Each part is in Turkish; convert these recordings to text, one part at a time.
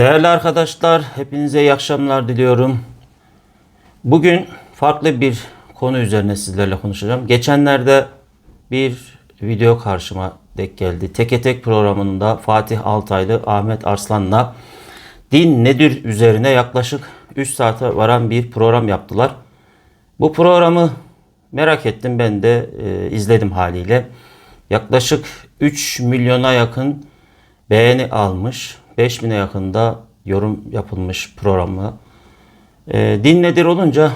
Değerli arkadaşlar, hepinize iyi akşamlar diliyorum. Bugün farklı bir konu üzerine sizlerle konuşacağım. Geçenlerde bir video karşıma denk geldi. Teke Tek programında Fatih Altaylı, Ahmet Arslan'la din nedir üzerine yaklaşık 3 saate varan bir program yaptılar. Bu programı merak ettim ben de e, izledim haliyle. Yaklaşık 3 milyona yakın beğeni almış. 5000'e yakında yorum yapılmış programı. E, din nedir olunca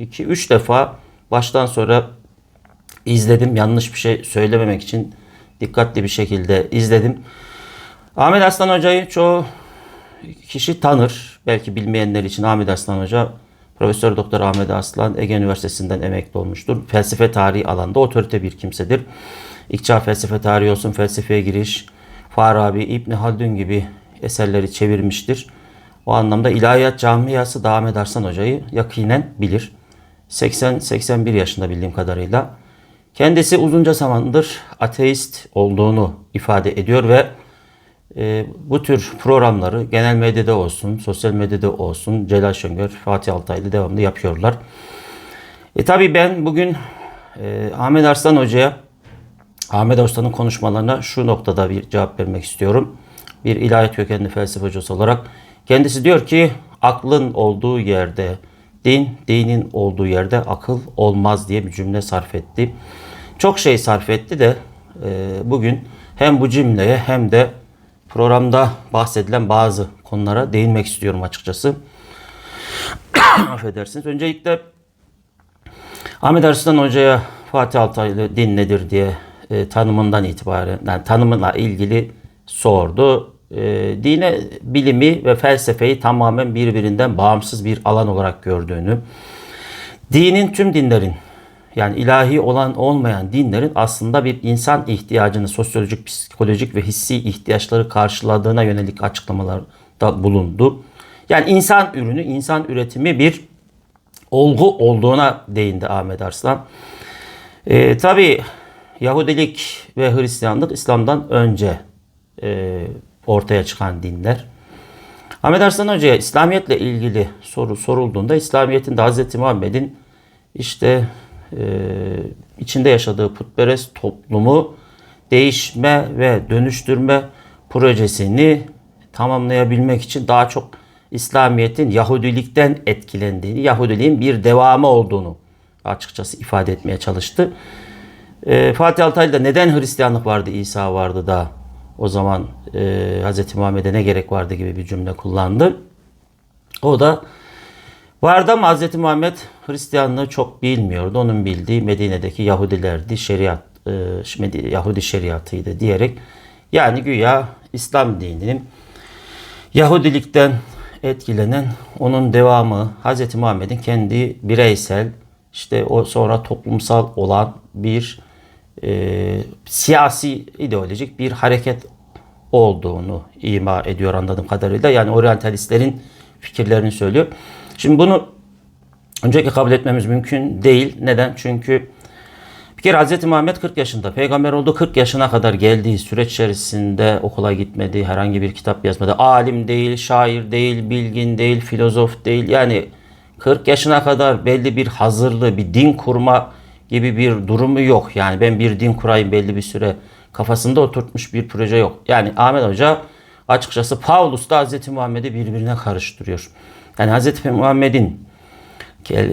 2-3 defa baştan sonra izledim. Yanlış bir şey söylememek için dikkatli bir şekilde izledim. Ahmet Aslan Hoca'yı çoğu kişi tanır. Belki bilmeyenler için Ahmet Aslan Hoca Profesör Doktor Ahmet Aslan Ege Üniversitesi'nden emekli olmuştur. Felsefe tarihi alanda otorite bir kimsedir. İlk çağ felsefe tarihi olsun, felsefeye giriş, Farabi, İbni Haldun gibi eserleri çevirmiştir. O anlamda İlahiyat Camiası Ahmet Arslan Hoca'yı yakinen bilir. 80-81 yaşında bildiğim kadarıyla. Kendisi uzunca zamandır ateist olduğunu ifade ediyor ve e, bu tür programları genel medyada olsun, sosyal medyada olsun Celal Şengör, Fatih Altaylı devamlı yapıyorlar. E tabi ben bugün e, Ahmet Arslan Hoca'ya, Ahmet Arslan'ın konuşmalarına şu noktada bir cevap vermek istiyorum. Bir ilahiyat kökenli felsefe hocası olarak. Kendisi diyor ki aklın olduğu yerde din, dinin olduğu yerde akıl olmaz diye bir cümle sarf etti. Çok şey sarf etti de e, bugün hem bu cümleye hem de programda bahsedilen bazı konulara değinmek istiyorum açıkçası. Affedersiniz. Öncelikle Ahmet Arslan Hoca'ya Fatih Altaylı din nedir diye e, tanımından itibaren, yani tanımına ilgili sordu. E, dine bilimi ve felsefeyi tamamen birbirinden bağımsız bir alan olarak gördüğünü, dinin tüm dinlerin yani ilahi olan olmayan dinlerin aslında bir insan ihtiyacını sosyolojik, psikolojik ve hissi ihtiyaçları karşıladığına yönelik açıklamalarda bulundu. Yani insan ürünü, insan üretimi bir olgu olduğuna değindi Ahmet Arslan. Ee, Tabi Yahudilik ve Hristiyanlık İslam'dan önce e, ortaya çıkan dinler. Ahmet Arslan Hoca'ya İslamiyet'le ilgili soru sorulduğunda İslamiyet'in de Hz. Muhammed'in işte e, içinde yaşadığı putperest toplumu değişme ve dönüştürme projesini tamamlayabilmek için daha çok İslamiyet'in Yahudilikten etkilendiğini, Yahudiliğin bir devamı olduğunu açıkçası ifade etmeye çalıştı. E, Fatih Altaylı da neden Hristiyanlık vardı, İsa vardı da o zaman e, Hz. Muhammed'e ne gerek vardı gibi bir cümle kullandı. O da Vardı ama Hz. Muhammed Hristiyanlığı çok bilmiyordu. Onun bildiği Medine'deki Yahudilerdi, şeriat, e, Yahudi şeriatıydı diyerek yani güya İslam dininin Yahudilikten etkilenen onun devamı Hz. Muhammed'in kendi bireysel işte o sonra toplumsal olan bir e, siyasi ideolojik bir hareket olduğunu ima ediyor anladığım kadarıyla. Yani oryantalistlerin fikirlerini söylüyor. Şimdi bunu öncelikle kabul etmemiz mümkün değil. Neden? Çünkü bir kere Hz. Muhammed 40 yaşında. Peygamber oldu 40 yaşına kadar geldiği süreç içerisinde okula gitmedi. Herhangi bir kitap yazmadı. Alim değil, şair değil, bilgin değil, filozof değil. Yani 40 yaşına kadar belli bir hazırlığı, bir din kurma gibi bir durumu yok. Yani ben bir din kurayım belli bir süre kafasında oturtmuş bir proje yok. Yani Ahmet Hoca açıkçası Pavlus da Hz. Muhammed'i birbirine karıştırıyor. Yani Hz. Muhammed'in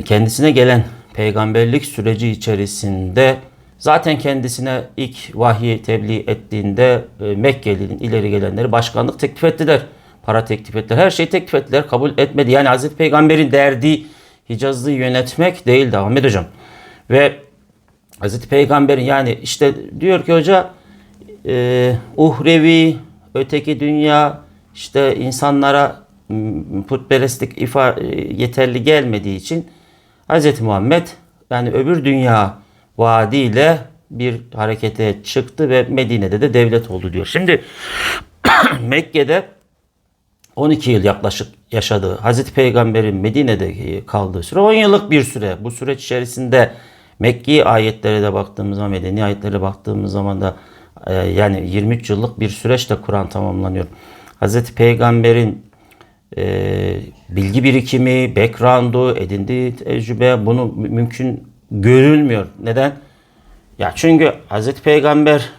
kendisine gelen peygamberlik süreci içerisinde zaten kendisine ilk vahyi tebliğ ettiğinde e, Mekkeli'nin ileri gelenleri başkanlık teklif ettiler. Para teklif ettiler. Her şeyi teklif ettiler. Kabul etmedi. Yani Hz. Peygamber'in derdi Hicaz'ı yönetmek değildi Ahmet Hocam. Ve Hz. Peygamber'in yani işte diyor ki hoca e, uhrevi, öteki dünya işte insanlara putperestlik ifa yeterli gelmediği için Hz. Muhammed yani öbür dünya vaadiyle bir harekete çıktı ve Medine'de de devlet oldu diyor. Şimdi Mekke'de 12 yıl yaklaşık yaşadı. Hazreti Peygamber'in Medine'de kaldığı süre 10 yıllık bir süre. Bu süreç içerisinde Mekki ayetlere de baktığımız zaman, medeni ayetlere baktığımız zaman da yani 23 yıllık bir süreçte Kur'an tamamlanıyor. Hazreti Peygamber'in e, bilgi birikimi, background'u, edindiği tecrübe bunu mü- mümkün görülmüyor. Neden? Ya çünkü Hazreti Peygamber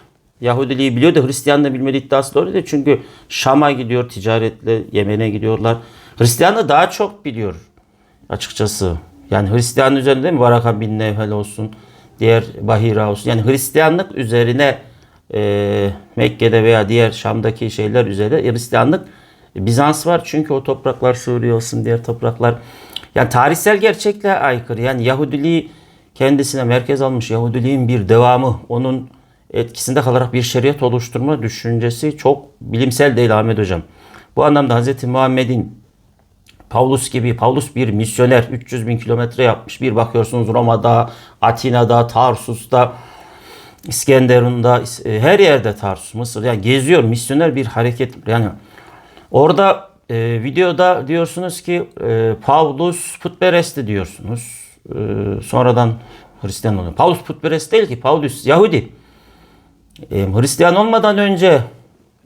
Yahudiliği biliyor da Hristiyanlığı bilmediği iddiası doğru değil. Çünkü Şam'a gidiyor ticaretle, Yemen'e gidiyorlar. Hristiyanlığı daha çok biliyor açıkçası. Yani Hristiyanlık üzerinde değil mi? Varaka bin Nevhel olsun, diğer Bahira olsun. Yani Hristiyanlık üzerine e, Mekke'de veya diğer Şam'daki şeyler üzerine Hristiyanlık Bizans var çünkü o topraklar Suriye olsun diğer topraklar. Yani tarihsel gerçekle aykırı. Yani Yahudiliği kendisine merkez almış Yahudiliğin bir devamı, onun etkisinde kalarak bir şeriat oluşturma düşüncesi çok bilimsel değil Ahmet Hocam. Bu anlamda Hz. Muhammed'in Paulus gibi, Paulus bir misyoner 300 bin kilometre yapmış. Bir bakıyorsunuz Roma'da, Atina'da, Tarsus'ta, İskenderun'da, e, her yerde Tarsus, Mısır. Yani geziyor, misyoner bir hareket. Yani orada e, videoda diyorsunuz ki e, Paulus putperestti diyorsunuz. E, sonradan Hristiyan oluyor. Paulus putperest değil ki, Paulus Yahudi. E, Hristiyan olmadan önce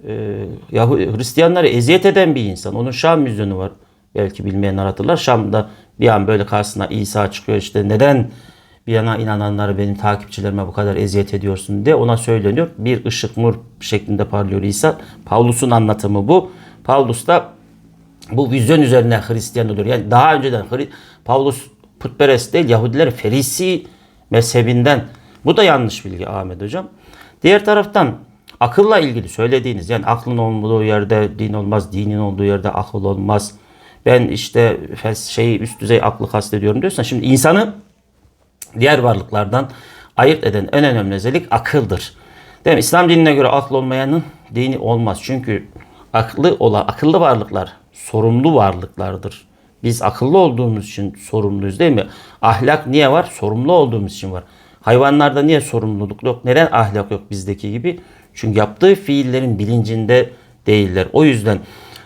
e, Yahu- Hristiyanları eziyet eden bir insan. Onun Şam vizyonu var. Belki bilmeyenler hatırlar. Şam'da bir an böyle karşısına İsa çıkıyor işte neden bir yana inananları benim takipçilerime bu kadar eziyet ediyorsun diye ona söyleniyor. Bir ışık nur şeklinde parlıyor İsa. Pavlus'un anlatımı bu. Paulus da bu vizyon üzerine Hristiyan oluyor. Yani daha önceden Paulus putperest değil Yahudiler Ferisi mezhebinden. Bu da yanlış bilgi Ahmet Hocam. Diğer taraftan akılla ilgili söylediğiniz yani aklın olduğu yerde din olmaz, dinin olduğu yerde akıl olmaz. Ben işte şeyi üst düzey aklı kastediyorum diyorsan şimdi insanı diğer varlıklardan ayırt eden en önemli özellik akıldır. Değil mi? İslam dinine göre akıl olmayanın dini olmaz. Çünkü akıllı olan akıllı varlıklar sorumlu varlıklardır. Biz akıllı olduğumuz için sorumluyuz değil mi? Ahlak niye var? Sorumlu olduğumuz için var. Hayvanlarda niye sorumluluk yok? Neden ahlak yok bizdeki gibi? Çünkü yaptığı fiillerin bilincinde değiller. O yüzden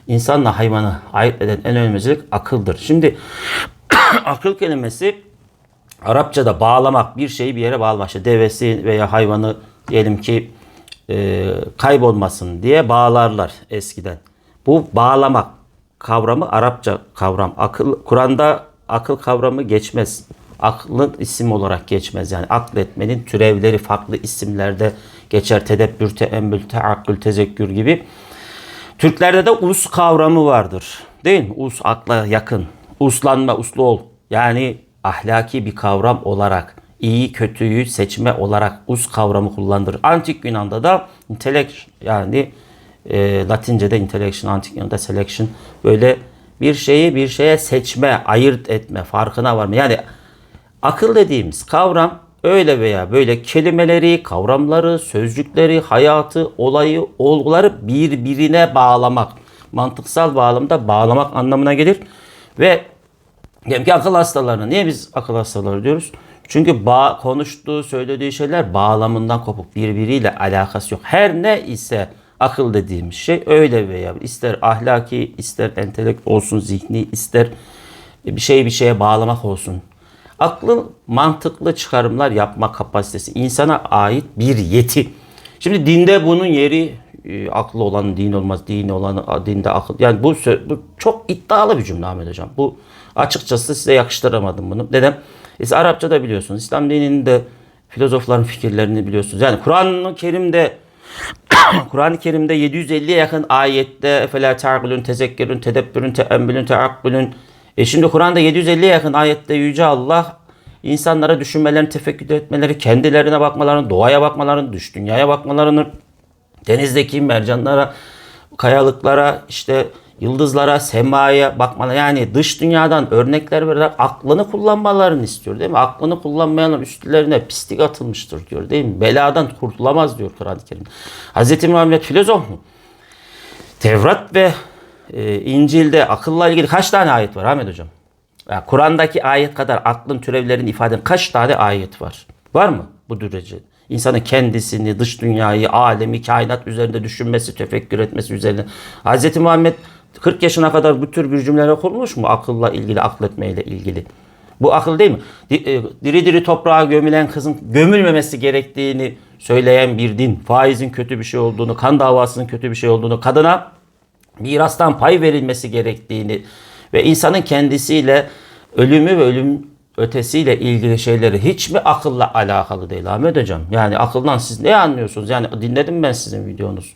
insanla hayvanı ayırt eden en önemli akıldır. Şimdi akıl kelimesi Arapçada bağlamak, bir şeyi bir yere bağlamak. İşte devesi veya hayvanı diyelim ki e, kaybolmasın diye bağlarlar eskiden. Bu bağlamak kavramı Arapça kavram. Akıl Kur'an'da akıl kavramı geçmez. Aklın isim olarak geçmez. Yani akletmenin türevleri farklı isimlerde geçer. Tedebbür, teemmül, teakkül, tezekkür gibi. Türklerde de us kavramı vardır. Değil mi? Us akla yakın. Uslanma, uslu ol. Yani ahlaki bir kavram olarak iyi kötüyü seçme olarak us kavramı kullanılır. Antik Yunan'da da intellect yani e, Latince'de intellection, antik Yunan'da selection böyle bir şeyi bir şeye seçme, ayırt etme, farkına varma. Yani akıl dediğimiz kavram öyle veya böyle kelimeleri, kavramları, sözcükleri, hayatı, olayı, olguları birbirine bağlamak. Mantıksal bağlamda bağlamak anlamına gelir. Ve diyelim ki akıl hastalarına niye biz akıl hastaları diyoruz? Çünkü bağ, konuştuğu, söylediği şeyler bağlamından kopuk. Birbiriyle alakası yok. Her ne ise akıl dediğimiz şey öyle veya ister ahlaki, ister entelekt olsun, zihni, ister bir şeyi bir şeye bağlamak olsun. Aklın mantıklı çıkarımlar yapma kapasitesi insana ait bir yeti. Şimdi dinde bunun yeri e, aklı olan din olmaz, din olan dinde akıl. Yani bu, bu çok iddialı bir cümle Ahmet Hocam. Bu açıkçası size yakıştıramadım bunu. Neden? E, Arapça da biliyorsunuz. İslam dininin de filozofların fikirlerini biliyorsunuz. Yani Kur'an-ı Kerim'de Kur'an-ı Kerim'de 750'ye yakın ayette efela ta'kulun, tezekkürün, tedebbürün, teemmülün, teakkülün. E şimdi Kur'an'da 750'ye yakın ayette Yüce Allah insanlara düşünmelerini, tefekkür etmeleri, kendilerine bakmalarını, doğaya bakmalarını, dış dünyaya bakmalarını, denizdeki mercanlara, kayalıklara, işte yıldızlara, semaya bakmaları yani dış dünyadan örnekler vererek aklını kullanmalarını istiyor değil mi? Aklını kullanmayanlar üstlerine pislik atılmıştır diyor değil mi? Beladan kurtulamaz diyor Kur'an-ı Kerim. Hz. Muhammed filozof mu? Tevrat ve e, İncil'de akılla ilgili kaç tane ayet var Ahmet Hocam? Ya, Kur'an'daki ayet kadar aklın türevlerini ifade eden kaç tane ayet var? Var mı bu derece? İnsanın kendisini, dış dünyayı, alemi, kainat üzerinde düşünmesi, tefekkür etmesi üzerine. Hz. Muhammed 40 yaşına kadar bu tür bir cümleler kurmuş mu? Akılla ilgili, akletmeyle ilgili. Bu akıl değil mi? E, Diri diri toprağa gömülen kızın gömülmemesi gerektiğini söyleyen bir din. Faizin kötü bir şey olduğunu, kan davasının kötü bir şey olduğunu, kadına mirastan pay verilmesi gerektiğini ve insanın kendisiyle ölümü ve ölüm ötesiyle ilgili şeyleri hiç mi akılla alakalı değil Ahmet Hocam? Yani akıldan siz ne anlıyorsunuz? Yani dinledim ben sizin videonuz.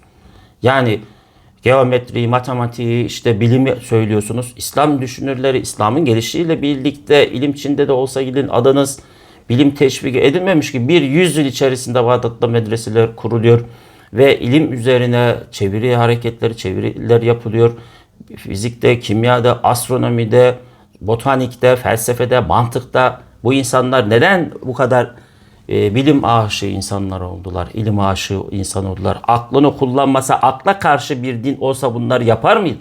Yani geometri, matematiği, işte bilimi söylüyorsunuz. İslam düşünürleri, İslam'ın gelişiyle birlikte ilim içinde de olsa gidin adınız bilim teşvik edilmemiş ki bir yüzyıl içerisinde Bağdat'ta medreseler kuruluyor ve ilim üzerine çeviri hareketleri, çeviriler yapılıyor. Fizikte, kimyada, astronomide, botanikte, felsefede, mantıkta bu insanlar neden bu kadar e, bilim aşığı insanlar oldular, ilim aşığı insan oldular. Aklını kullanmasa, akla karşı bir din olsa bunları yapar mıydı?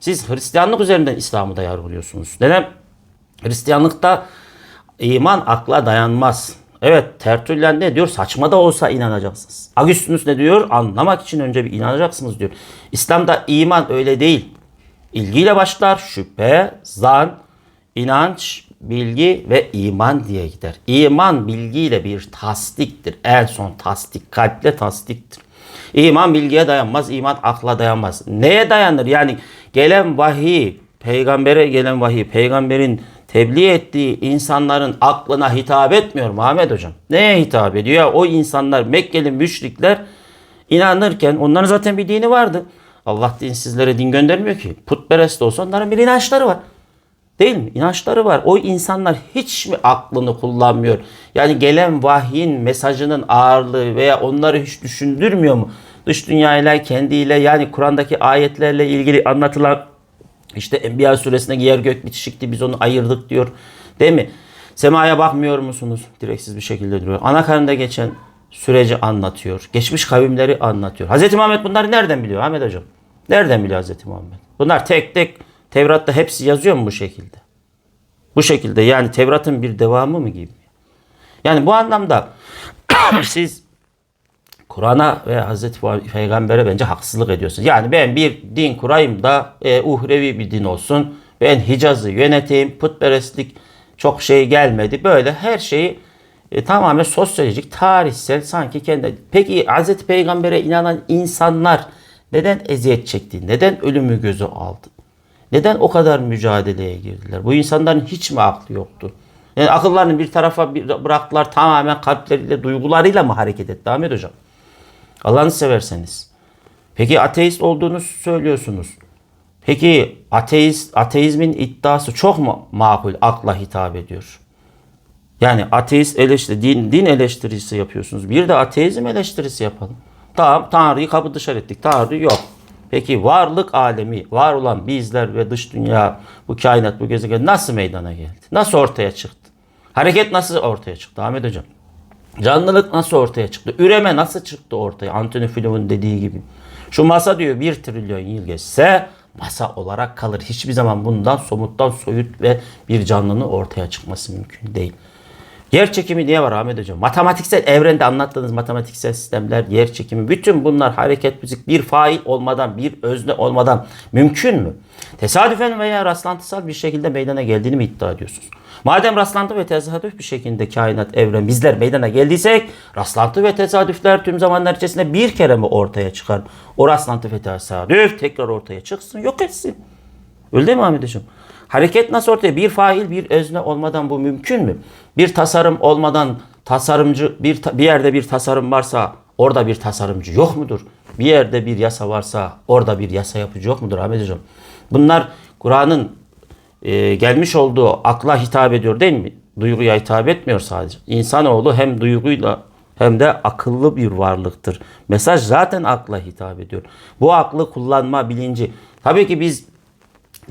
Siz Hristiyanlık üzerinden İslam'ı da yargılıyorsunuz. Neden? Hristiyanlıkta iman akla dayanmaz. Evet Tertullian ne diyor? Saçma da olsa inanacaksınız. Agustinus ne diyor? Anlamak için önce bir inanacaksınız diyor. İslam'da iman öyle değil. İlgiyle başlar. Şüphe, zan, inanç, bilgi ve iman diye gider. İman bilgiyle bir tasdiktir. En son tasdik, kalple tasdiktir. İman bilgiye dayanmaz, iman akla dayanmaz. Neye dayanır? Yani gelen vahiy, peygambere gelen vahiy, peygamberin tebliğ ettiği insanların aklına hitap etmiyor Muhammed Hocam. Neye hitap ediyor? O insanlar Mekkeli müşrikler inanırken onların zaten bir dini vardı. Allah dinsizlere din göndermiyor ki. Putperest olsa onların bir inançları var. Değil mi? İnançları var. O insanlar hiç mi aklını kullanmıyor? Yani gelen vahyin mesajının ağırlığı veya onları hiç düşündürmüyor mu? Dış dünyayla kendiyle yani Kur'an'daki ayetlerle ilgili anlatılan işte Enbiya suresindeki yer gök bitişikti biz onu ayırdık diyor. Değil mi? Semaya bakmıyor musunuz? Direksiz bir şekilde duruyor. Ana karnında geçen süreci anlatıyor. Geçmiş kavimleri anlatıyor. Hz. Muhammed bunları nereden biliyor Ahmet Hocam? Nereden biliyor Hz. Muhammed? Bunlar tek tek Tevrat'ta hepsi yazıyor mu bu şekilde? Bu şekilde yani Tevrat'ın bir devamı mı gibi? Yani bu anlamda siz Kur'an'a ve Hazreti Peygamber'e bence haksızlık ediyorsunuz. Yani ben bir din kurayım da e, uhrevi bir din olsun. Ben Hicaz'ı yöneteyim. Putperestlik çok şey gelmedi. Böyle her şeyi e, tamamen sosyolojik, tarihsel sanki kendi. Peki Hazreti Peygamber'e inanan insanlar neden eziyet çekti? Neden ölümü gözü aldı? Neden o kadar mücadeleye girdiler? Bu insanların hiç mi aklı yoktu? Yani akıllarını bir tarafa bıraktılar tamamen kalpleriyle, duygularıyla mı hareket etti Ahmet Hocam? Allah'ını severseniz. Peki ateist olduğunu söylüyorsunuz. Peki ateist, ateizmin iddiası çok mu makul, akla hitap ediyor? Yani ateist eleştiri, din, din eleştirisi yapıyorsunuz. Bir de ateizm eleştirisi yapalım. Tamam Tanrı'yı kapı dışarı ettik. Tanrı yok. Peki varlık alemi, var olan bizler ve dış dünya, bu kainat, bu gezegen nasıl meydana geldi? Nasıl ortaya çıktı? Hareket nasıl ortaya çıktı Ahmet Hocam? Canlılık nasıl ortaya çıktı? Üreme nasıl çıktı ortaya? Anthony Flemo'nun dediği gibi. Şu masa diyor bir trilyon yıl geçse masa olarak kalır. Hiçbir zaman bundan somuttan soyut ve bir canlının ortaya çıkması mümkün değil. Yer çekimi niye var Ahmet Hocam? Matematiksel evrende anlattığınız matematiksel sistemler, yer çekimi, bütün bunlar hareket müzik bir fail olmadan, bir özne olmadan mümkün mü? Tesadüfen veya rastlantısal bir şekilde meydana geldiğini mi iddia ediyorsunuz? Madem rastlantı ve tesadüf bir şekilde kainat, evren, bizler meydana geldiysek rastlantı ve tesadüfler tüm zamanlar içerisinde bir kere mi ortaya çıkar? O rastlantı ve tesadüf tekrar ortaya çıksın, yok etsin. Öyle değil mi Ahmet Hocam? Hareket nasıl ortaya? Bir fail, bir özne olmadan bu mümkün mü? Bir tasarım olmadan tasarımcı bir bir yerde bir tasarım varsa orada bir tasarımcı yok mudur? Bir yerde bir yasa varsa orada bir yasa yapıcı yok mudur Ahmet Hocam? Bunlar Kur'an'ın e, gelmiş olduğu akla hitap ediyor değil mi? Duyguya hitap etmiyor sadece. İnsanoğlu hem duyguyla hem de akıllı bir varlıktır. Mesaj zaten akla hitap ediyor. Bu aklı kullanma bilinci. Tabii ki biz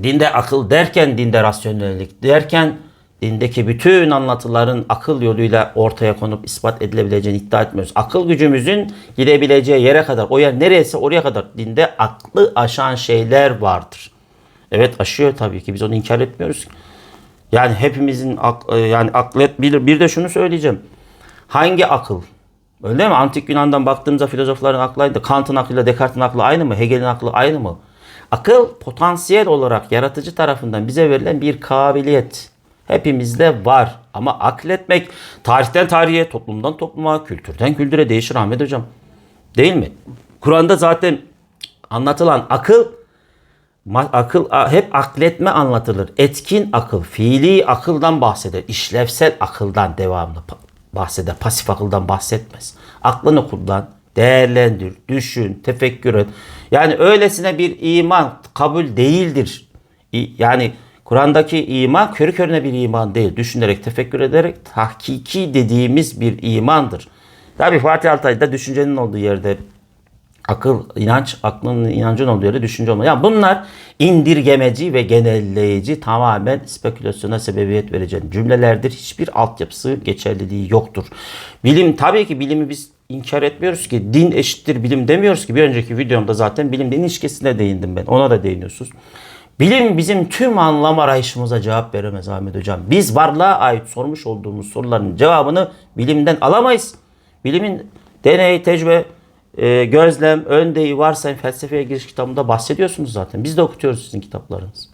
dinde akıl derken, dinde rasyonellik derken dindeki bütün anlatıların akıl yoluyla ortaya konup ispat edilebileceğini iddia etmiyoruz. Akıl gücümüzün gidebileceği yere kadar, o yer neresi oraya kadar dinde aklı aşan şeyler vardır. Evet aşıyor tabii ki biz onu inkar etmiyoruz. Yani hepimizin ak, yani aklet bir, bir de şunu söyleyeceğim. Hangi akıl? Öyle mi? Antik Yunan'dan baktığımızda filozofların aklıydı. Kant'ın aklıyla Descartes'in aklı aynı mı? Hegel'in aklı aynı mı? Akıl potansiyel olarak yaratıcı tarafından bize verilen bir kabiliyet. Hepimizde var. Ama akletmek tarihten tarihe, toplumdan topluma, kültürden kültüre değişir Ahmet Hocam. Değil mi? Kur'an'da zaten anlatılan akıl akıl hep akletme anlatılır. Etkin akıl, fiili akıldan bahseder. İşlevsel akıldan devamlı bahseder. Pasif akıldan bahsetmez. Aklını kullan, değerlendir, düşün, tefekkür et. Yani öylesine bir iman kabul değildir. Yani Kur'an'daki iman körü körüne bir iman değil. Düşünerek, tefekkür ederek tahkiki dediğimiz bir imandır. Tabi Fatih Altay'da düşüncenin olduğu yerde akıl, inanç, aklın, inancın olduğu yerde düşünce olmalı. Yani bunlar indirgemeci ve genelleyici tamamen spekülasyona sebebiyet verecek cümlelerdir. Hiçbir altyapısı, geçerliliği yoktur. Bilim, tabii ki bilimi biz inkar etmiyoruz ki. Din eşittir bilim demiyoruz ki. Bir önceki videomda zaten bilim din ilişkisine değindim ben. Ona da değiniyorsunuz. Bilim bizim tüm anlam arayışımıza cevap veremez Ahmet Hocam. Biz varlığa ait sormuş olduğumuz soruların cevabını bilimden alamayız. Bilimin deney, tecrübe, e, gözlem, öndeyi, varsayım, felsefeye giriş kitabında bahsediyorsunuz zaten. Biz de okutuyoruz sizin kitaplarınızı.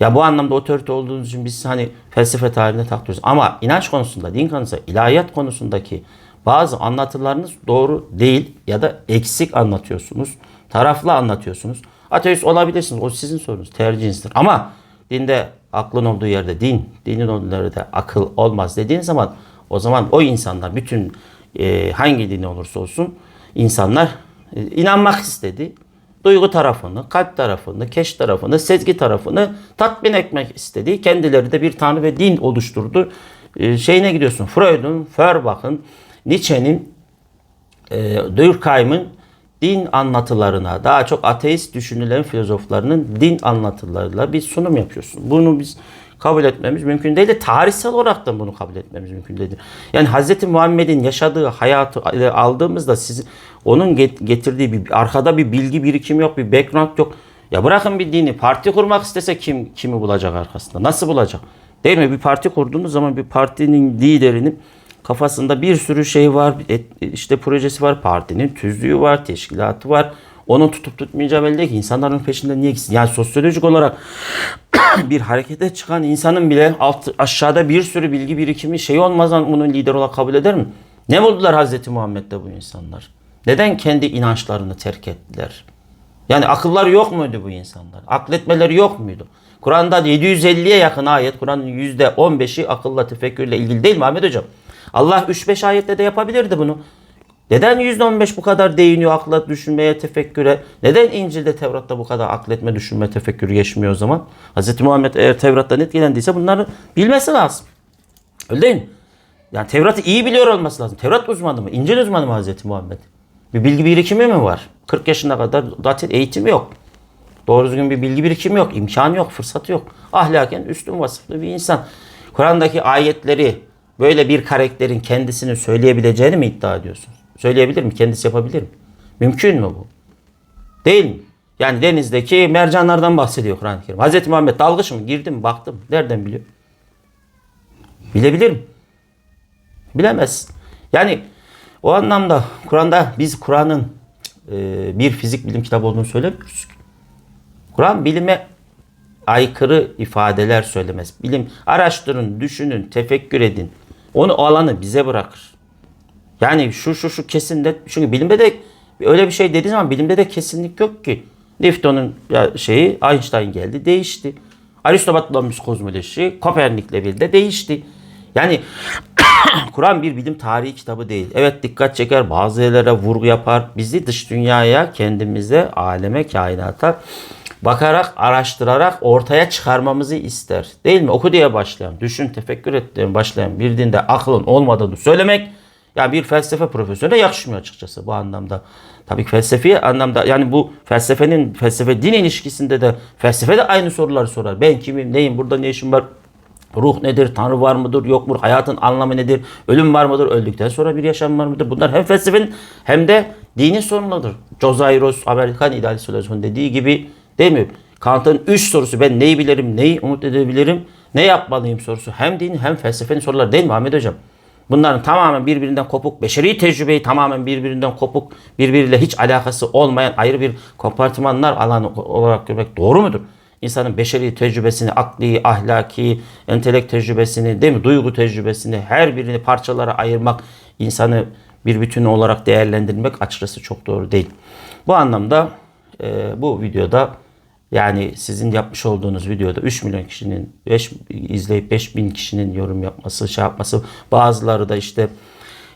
Ya bu anlamda otorite olduğunuz için biz hani felsefe tarihine takıyoruz. Ama inanç konusunda, din konusunda, ilahiyat konusundaki bazı anlatılarınız doğru değil ya da eksik anlatıyorsunuz. Taraflı anlatıyorsunuz. Ateist olabilirsiniz. O sizin sorunuz. Tercihinizdir. Ama dinde aklın olduğu yerde din, dinin olduğu yerde akıl olmaz dediğin zaman o zaman o insanlar bütün e, hangi dini olursa olsun insanlar e, inanmak istedi duygu tarafını, kalp tarafını, keş tarafını, sezgi tarafını tatmin etmek istedi. Kendileri de bir tanrı ve din oluşturdu. Ee, şeyine gidiyorsun. Freud'un, Feuerbach'ın, Nietzsche'nin, e, Durkheim'in din anlatılarına, daha çok ateist düşünülen filozoflarının din anlatılarıyla bir sunum yapıyorsun. Bunu biz kabul etmemiz mümkün değil. de Tarihsel olarak da bunu kabul etmemiz mümkün değil. Yani Hz. Muhammed'in yaşadığı hayatı ele aldığımızda siz onun get- getirdiği bir arkada bir bilgi birikimi yok, bir background yok. Ya bırakın bir dini parti kurmak istese kim kimi bulacak arkasında? Nasıl bulacak? Değil mi? Bir parti kurduğunuz zaman bir partinin liderinin kafasında bir sürü şey var. işte projesi var, partinin tüzüğü var, teşkilatı var. Onu tutup tutmayacağı belli değil ki. İnsanların peşinden niye gitsin? Yani sosyolojik olarak bir harekete çıkan insanın bile alt, aşağıda bir sürü bilgi birikimi şey olmadan bunu lider olarak kabul eder mi? Ne buldular Hazreti Muhammed'de bu insanlar? Neden kendi inançlarını terk ettiler? Yani akılları yok muydu bu insanlar? Akletmeleri yok muydu? Kur'an'da 750'ye yakın ayet, Kur'an'ın %15'i akılla tefekkürle ilgili değil mi Ahmet Hocam? Allah 3-5 ayette de yapabilirdi bunu. Neden %15 bu kadar değiniyor akla, düşünmeye, tefekküre? Neden İncil'de, Tevrat'ta bu kadar akletme, düşünme, tefekkürü geçmiyor o zaman? Hz. Muhammed eğer Tevrat'tan etkilendiyse bunları bilmesi lazım. Öyle değil mi? Yani Tevrat'ı iyi biliyor olması lazım. Tevrat uzmanı mı? İncil uzmanı mı Hz. Muhammed? Bir bilgi birikimi mi var? 40 yaşına kadar zaten eğitimi yok. Doğru düzgün bir bilgi birikimi yok. imkanı yok, fırsatı yok. Ahlaken üstün vasıflı bir insan. Kur'an'daki ayetleri böyle bir karakterin kendisini söyleyebileceğini mi iddia ediyorsunuz? Söyleyebilir mi? Kendisi yapabilir mi? Mümkün mü bu? Değil mi? Yani denizdeki mercanlardan bahsediyor Kur'an-ı Kerim. Hz. Muhammed dalgıç mı? Girdim, baktım. Nereden biliyor? Bilebilir mi? Bilemez. Yani o anlamda Kur'an'da biz Kur'an'ın e, bir fizik bilim kitabı olduğunu söylemiyoruz. Kur'an bilime aykırı ifadeler söylemez. Bilim araştırın, düşünün, tefekkür edin. Onu alanı bize bırakır. Yani şu şu şu kesin de çünkü bilimde de öyle bir şey dediği zaman bilimde de kesinlik yok ki. Newton'un şeyi Einstein geldi değişti. Bulmuş kozmoloji Kopernik'le birlikte değişti. Yani Kur'an bir bilim tarihi kitabı değil. Evet dikkat çeker, bazı yerlere vurgu yapar. Bizi dış dünyaya, kendimize, aleme, kainata bakarak, araştırarak ortaya çıkarmamızı ister. Değil mi? Oku diye başlayan, düşün, tefekkür et diye başlayan bir dinde aklın olmadığını söylemek yani bir felsefe profesörüne yakışmıyor açıkçası bu anlamda. Tabii ki felsefi anlamda yani bu felsefenin felsefe din ilişkisinde de felsefe de aynı soruları sorar. Ben kimim, neyim, burada ne işim var? Ruh nedir? Tanrı var mıdır? Yok mu? Hayatın anlamı nedir? Ölüm var mıdır? Öldükten sonra bir yaşam var mıdır? Bunlar hem felsefenin hem de dinin sorunlarıdır. Josairos, Amerikan idealist filozofun dediği gibi değil mi? Kant'ın üç sorusu ben neyi bilirim, neyi umut edebilirim, ne yapmalıyım sorusu. Hem din hem felsefenin soruları değil mi Ahmet Hocam? Bunların tamamen birbirinden kopuk, beşeri tecrübeyi tamamen birbirinden kopuk, birbiriyle hiç alakası olmayan ayrı bir kompartımanlar alanı olarak görmek doğru mudur? İnsanın beşeri tecrübesini, akli, ahlaki, entelekt tecrübesini, değil mi? Duygu tecrübesini, her birini parçalara ayırmak, insanı bir bütün olarak değerlendirmek açıkçası çok doğru değil. Bu anlamda e, bu videoda Yani sizin yapmış olduğunuz videoda 3 milyon kişinin 5 izleyip 5000 kişinin yorum yapması, şey yapması, bazıları da işte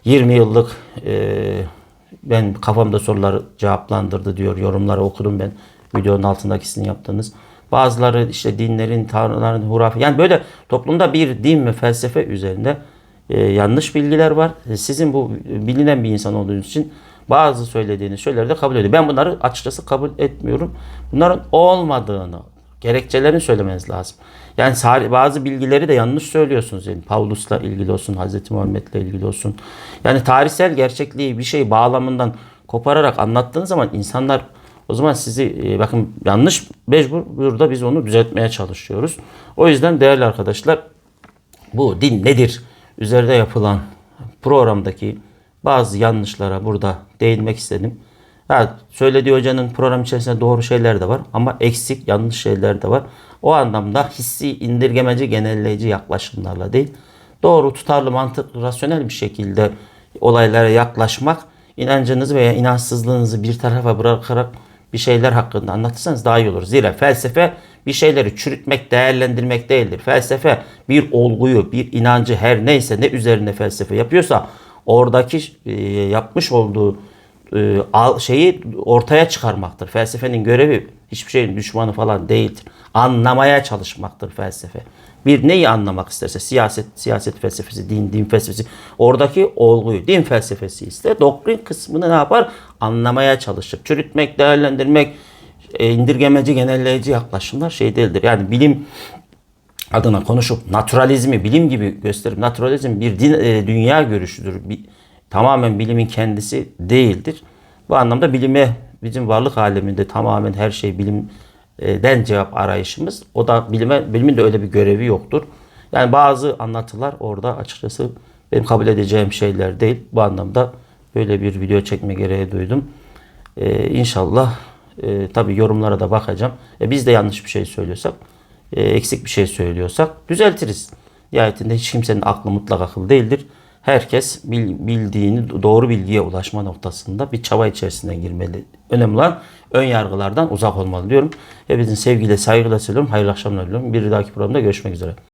20 yıllık e, ben kafamda soruları cevaplandırdı diyor. Yorumları okudum ben. Videonun altındaki sizin yaptığınız. Bazıları işte dinlerin, tanrıların, hurafe. Yani böyle toplumda bir din ve felsefe üzerinde e, yanlış bilgiler var. E, Sizin bu bilinen bir insan olduğunuz için bazı söylediğiniz şeyleri de kabul ediyor. Ben bunları açıkçası kabul etmiyorum. Bunların olmadığını, gerekçelerini söylemeniz lazım. Yani bazı bilgileri de yanlış söylüyorsunuz. Yani Pavlus'la ilgili olsun, Hazreti Muhammed'le ilgili olsun. Yani tarihsel gerçekliği bir şey bağlamından kopararak anlattığınız zaman insanlar o zaman sizi e, bakın yanlış mecbur burada biz onu düzeltmeye çalışıyoruz. O yüzden değerli arkadaşlar bu din nedir? Üzerinde yapılan programdaki bazı yanlışlara burada değinmek istedim. Ha, söylediği hocanın program içerisinde doğru şeyler de var ama eksik yanlış şeyler de var. O anlamda hissi indirgemeci genelleyici yaklaşımlarla değil doğru tutarlı mantıklı rasyonel bir şekilde olaylara yaklaşmak inancınızı veya inançsızlığınızı bir tarafa bırakarak bir şeyler hakkında anlatırsanız daha iyi olur. Zira felsefe bir şeyleri çürütmek, değerlendirmek değildir. Felsefe bir olguyu, bir inancı her neyse ne üzerine felsefe yapıyorsa oradaki e, yapmış olduğu e, şeyi ortaya çıkarmaktır. Felsefenin görevi hiçbir şeyin düşmanı falan değildir. Anlamaya çalışmaktır felsefe. Bir neyi anlamak isterse siyaset, siyaset felsefesi, din, din felsefesi oradaki olguyu, din felsefesi ise doktrin kısmını ne yapar? Anlamaya çalışır. Çürütmek, değerlendirmek, e, indirgemeci, genelleyici yaklaşımlar şey değildir. Yani bilim adına konuşup naturalizmi bilim gibi gösterip naturalizm bir din, e, dünya görüşüdür. Bir, tamamen bilimin kendisi değildir. Bu anlamda bilime bizim varlık aleminde tamamen her şey bilimden cevap arayışımız. O da bilime bilimin de öyle bir görevi yoktur. Yani bazı anlatılar orada açıkçası benim kabul edeceğim şeyler değil. Bu anlamda böyle bir video çekme gereği duydum. Ee, inşallah e, tabii yorumlara da bakacağım. E, biz de yanlış bir şey söylüyorsak, e, eksik bir şey söylüyorsak düzeltiriz. Nihayetinde hiç kimsenin aklı mutlak akıl değildir. Herkes bil- bildiğini doğru bilgiye ulaşma noktasında bir çaba içerisine girmeli. Önemli olan ön yargılardan uzak olmalı diyorum. Hepinizin sevgiyle, saygıyla söylüyorum. Hayırlı akşamlar diliyorum. Bir dahaki programda görüşmek üzere.